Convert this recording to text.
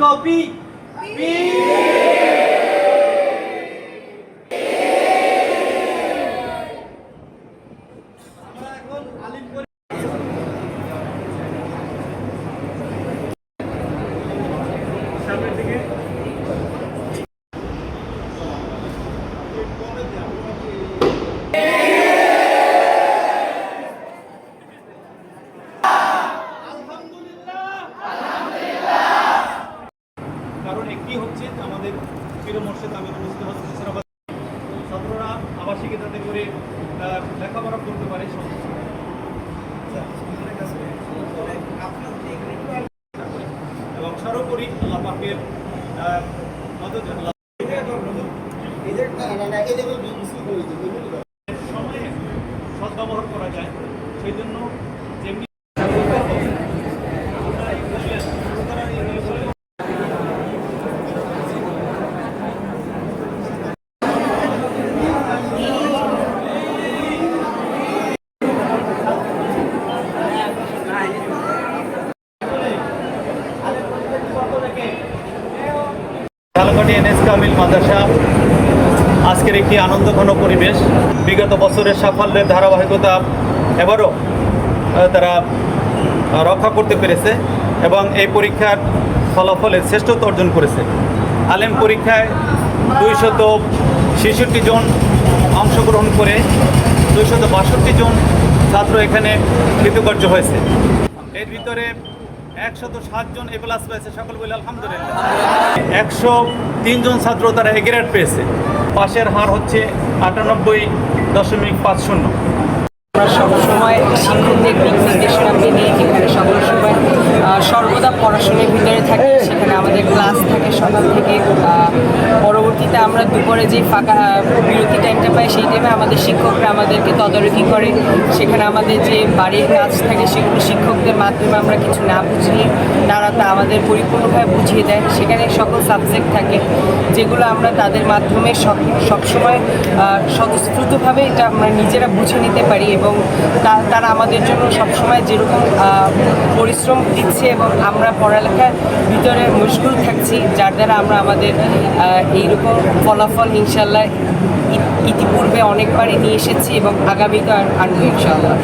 Copy কারণ একটি হচ্ছে যে আমাদের পীর মোর্শেদ আমির মুস্তাফা মুশারফ ছাত্ররা, আবাসিকে যাতে করে লেখাপড়া করতে পারে এবং সর্বোপরি লাভ- সময়ে সদ্ব্যবহার করা যায়, সেই জন্য ঝালকাঠি এনএস কামিল মাদ্রাসা, আজকের একটি আনন্দঘন পরিবেশ। বিগত বছরের সাফল্যের ধারাবাহিকতা এবারও তারা রক্ষা করতে পেরেছে এবং এই পরীক্ষার ফলাফলে শ্রেষ্ঠত্ব অর্জন করেছে। আলেম পরীক্ষায় দুইশত ছেষট্টি জন অংশগ্রহণ করে দুইশত বাষট্টি জন ছাত্র এখানে কৃতকার্য হয়েছে। এর ভিতরে একশত সাতজন এ প্লাস পেয়েছে, সকল বলে আলহামদুলিল্লাহ। একশো তিনজন ছাত্র তারা এ গ্রেড পেয়েছে। পাশের হার হচ্ছে আটানব্বই দশমিক পাঁচ শূন্য। সবসময় শিক্ষকদের দিক নির্দেশনা মেনে এখানে সকল সময় আহ, সর্বদা পড়াশোনার ভিতরে থাকি সেখানে আমাদের ক্লাস থাকে সকাল থেকে পরবর্তীতে আমরা দুপুরে যে ফাঁকা, বিরতি টাইমটা পাই সেই টাইমে আমাদের শিক্ষকরা আমাদেরকে তদারকি করে। সেখানে আমাদের যে বাড়ির কাজ থাকে সেগুলো শিক্ষকদের মাধ্যমে আমরা কিছু না বুঝলে তারা তা আমাদের পরিপূর্ণভাবে বুঝিয়ে দেয়। সেখানে সকল সাবজেক্ট থাকে যেগুলো আমরা তাদের মাধ্যমে সব, সবসময় স্বতঃস্ফূর্তভাবে এটা আমরা নিজেরা বুঝে নিতে পারি এবং তা- তারা আমাদের জন্য সবসময় যেরকম পরিশ্রম দিচ্ছে এবং আমরা পড়ালেখার ভিতরে মুশকুল থাকছি, যার দ্বারা আমরা আমাদের এইরকম ফলাফল ইনশাল্লাহ ইতিপূর্বে অনেকবারই নিয়ে এসেছি এবং আগামীতে আনব ইনশাল্লাহ।